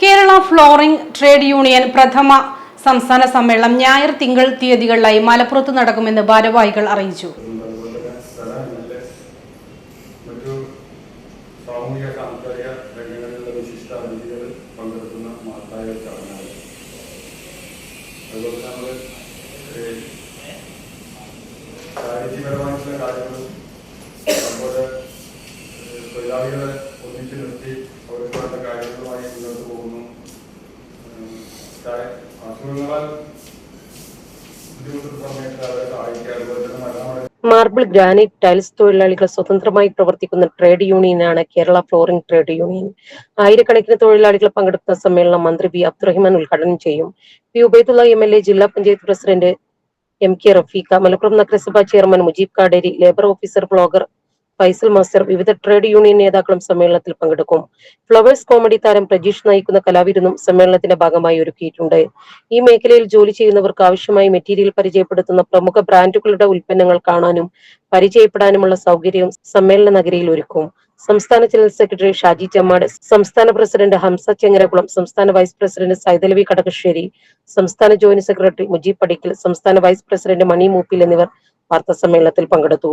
Kerala flooring trade union പ്രഥമ സംസ്ഥാന സമ്മേളനം ഞായർ തിങ്കൾ തീയതികളിലായി മലപ്പുറത്ത് നടക്കുമെന്ന് ഭാരവാഹികൾ അറിയിച്ചു. തൊഴിലാളികളെ ഒന്നിച്ചു നിർത്തി വേണ്ട കാര്യങ്ങളുമായി മുന്നോട്ട് മാർബിൾ ഗ്രാനൈറ്റ് ടൈൽസ് തൊഴിലാളികൾ സ്വതന്ത്രമായി പ്രവർത്തിക്കുന്ന ട്രേഡ് യൂണിയനാണ് കേരള ഫ്ലോറിംഗ് ട്രേഡ് യൂണിയൻ ആയിരക്കണക്കിന് തൊഴിലാളികൾ പങ്കെടുക്കുന്ന സമ്മേളനം മന്ത്രി ബി അബ്ദുറഹിമാൻ ഉദ്ഘാടനം ചെയ്യും. P. Ubaidulla M. L. A ജില്ലാ panchayat president M. K. Rafeekha Malappuram നഗരസഭാ chairman Mujeeb Kaderi labour officer blogger Faisal master വിവിധ ട്രേഡ് യൂണിയൻ നേതാക്കളും സമ്മേളനത്തിൽ പങ്കെടുക്കും. ഫ്ലവേഴ്സ് കോമഡി താരം പ്രജീഷ് നയിക്കുന്ന കലാവിരുന്നും സമ്മേളനത്തിന്റെ ഭാഗമായി ഒരുക്കിയിട്ടുണ്ട്. ഈ മേഖലയിൽ ജോലി ചെയ്യുന്നവർക്ക് ആവശ്യമായ മെറ്റീരിയൽ പരിചയപ്പെടുത്തുന്ന പ്രമുഖ ബ്രാൻഡുകളുടെ ഉൽപ്പന്നങ്ങൾ കാണാനും പരിചയപ്പെടാനുമുള്ള സൗകര്യവും സമ്മേളന നഗരിയിൽ ഒരുക്കും. സംസ്ഥാന ജനറൽ സെക്രട്ടറി ഷാജി ചമ്മാട് സംസ്ഥാന പ്രസിഡന്റ് ഹംസ ചെങ്ങരകുളം സംസ്ഥാന വൈസ് പ്രസിഡന്റ് സൈതലവി കടകശ്ശേരി സംസ്ഥാന ജോയിന്റ് സെക്രട്ടറി മുജീബ് പടിക്കൽ സംസ്ഥാന വൈസ് പ്രസിഡന്റ് മണി മൂപ്പിൽ എന്നിവർ വാർത്താ സമ്മേളനത്തിൽ പങ്കെടുത്തു.